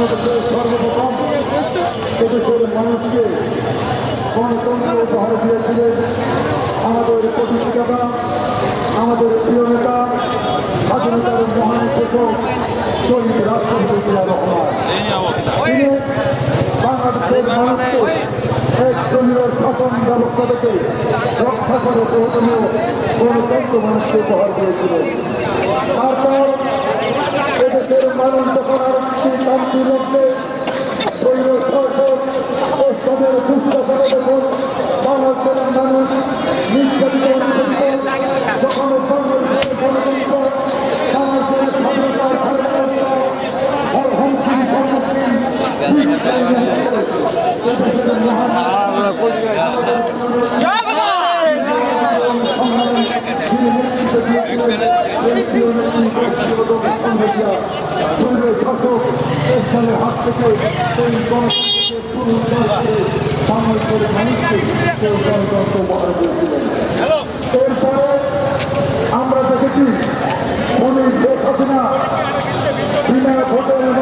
বাংলাদেশের সর্বপ্রথম মানুষকে গণতন্ত্র উপহার দিয়েছিলেন থেকে রক্ষা করে বহুদলীয় গণতন্ত্র মানুষকে উপহার দিয়েছিলেন তারপর এদেশের মানুষ যখন আর লক্ষ্যে দলীয় তাদের নির্যাতিত যখন বাংলাদেশের স্থানের হাত থেকে সেই গণতন্ত্রকে পুনরুদ্ধার করে বাংলাদেশের মানুষকে সেই গণতন্ত্র উপহার দিয়েছিলেন এরপরে আমরা দেখেছি উনি শেখ হাসিনা বিনা ভোটের